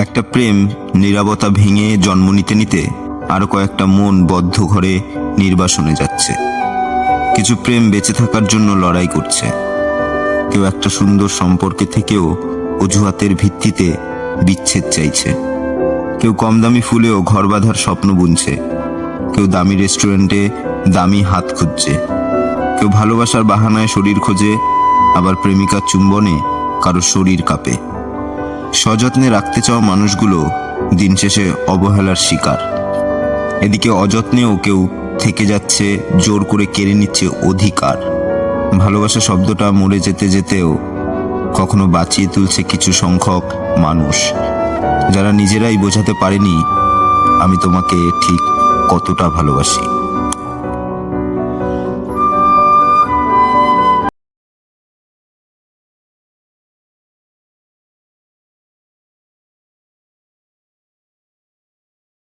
একটা প্রেম নিরাপত্তা ভেঙে জন্ম নিতে নিতে আরও কয়েকটা মন বদ্ধ ঘরে নির্বাসনে যাচ্ছে। কিছু প্রেম বেঁচে থাকার জন্য লড়াই করছে। কেউ একটা সুন্দর সম্পর্কে থেকেও অজুহাতের ভিত্তিতে বিচ্ছেদ চাইছে। কেউ কম দামি ফুলেও ঘর বাঁধার স্বপ্ন বুনছে। কেউ দামি রেস্টুরেন্টে দামি হাত খুঁজছে। কেউ ভালোবাসার বাহানায় শরীর খোঁজে, আবার প্রেমিকার চুম্বনে কারও শরীর কাঁপে। সযত্নে রাখতে চাওয়া মানুষগুলো দিন শেষে অবহেলার শিকার। এদিকে অযত্নেও কেউ থেকে যাচ্ছে, জোর করে কেড়ে নিচ্ছে অধিকার। ভালোবাসা শব্দটা মরে যেতে যেতেও কখনো বাঁচিয়ে তুলছে কিছু সংখ্যক মানুষ। যারা নিজেরাই বোঝাতে পারেনি, আমি তোমাকে ঠিক কতটা ভালোবাসি।